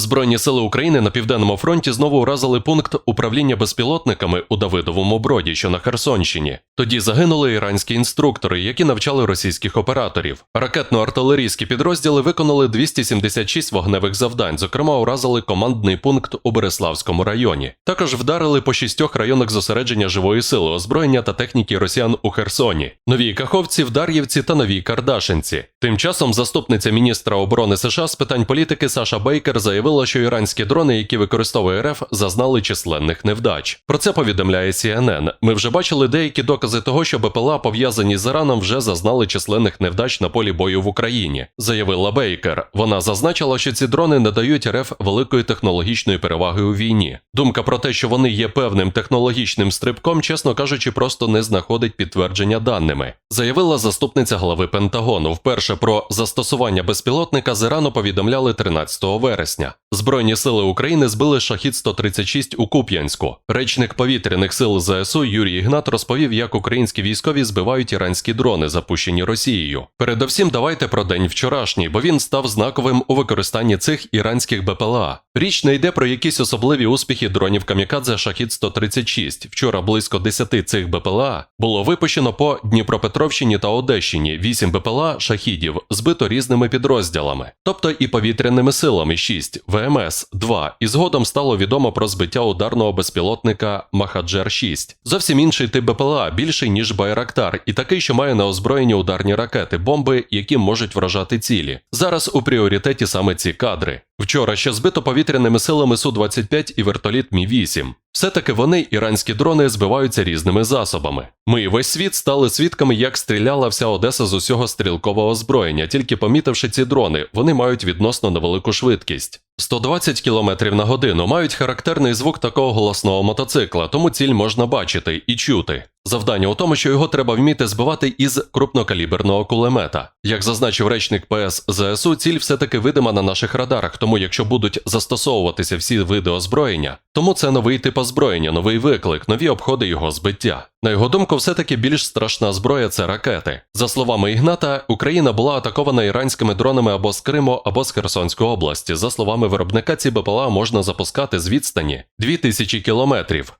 Збройні сили України на південному фронті знову уразили пункт управління безпілотниками у Давидовому броді, що на Херсонщині. Тоді загинули іранські інструктори, які навчали російських операторів. Ракетно-артилерійські підрозділи виконали 276 вогневих завдань. Зокрема, уразили командний пункт у Береславському районі. Також вдарили по шістьох районах зосередження живої сили, озброєння та техніки росіян у Херсоні, Новій Каховці, в Дар'ївці та Новій Кардашинці. Тим часом заступниця міністра оборони США з питань політики Саша Бейкер заявила, що іранські дрони, які використовує РФ, зазнали численних невдач. Про це повідомляє CNN. Ми вже бачили деякі докази того, що БПЛА, пов'язані з Іраном, вже зазнали численних невдач на полі бою в Україні, заявила Бейкер. Вона зазначила, що ці дрони не дають РФ великої технологічної переваги у війні. Думка про те, що вони є певним технологічним стрибком, чесно кажучи, просто не знаходить підтвердження даними, заявила заступниця глави Пентагону. Вперше про застосування безпілотника з Ірану повідомляли 13 вересня. Збройні сили України збили шахід 136 у Куп'янську. Речник повітряних сил ЗСУ Юрій Ігнат розповів, як українські військові збивають іранські дрони, запущені Росією. Передовсім давайте про день вчорашній, бо він став знаковим у використанні цих іранських БПЛА. Річ не йде про якісь особливі успіхи дронів Камікадзе Шахід 136. Вчора близько 10 цих БПЛА було випущено по Дніпропетровщині та Одещині. 8 БПЛА шахідів збито різними підрозділами, тобто і повітряними силами 6, ВМС 2, і згодом стало відомо про збиття ударного безпілотника Махаджер 6. Зовсім інший тип БПЛА, більший ніж Байрактар, і такий, що має на озброєнні ударні ракети, бомби, які можуть вражати цілі. Зараз у пріоритеті саме ці кадри. Вчора ще збито повітряними силами Су-25 і вертоліт Мі-8. Все-таки вони, іранські дрони, збиваються різними засобами. Ми і весь світ стали свідками, як стріляла вся Одеса з усього стрілкового озброєння. Тільки помітивши ці дрони, вони мають відносно невелику швидкість. 120 км на годину мають характерний звук такого голосного мотоцикла, тому ціль можна бачити і чути. Завдання у тому, що його треба вміти збивати із крупнокаліберного кулемета. Як зазначив речник ПС ЗСУ, ціль все-таки видима на наших радарах, тому якщо будуть застосовуватися всі види озброєння, тому це новий тип озброєння, новий виклик, нові обходи його збиття. На його думку, все-таки більш страшна зброя це ракети. За словами Ігната, Україна була атакована іранськими дронами або з Криму, або з Херсонської області. За словами виробника, ці БПЛА можна запускати з відстані 2000 кілометрів.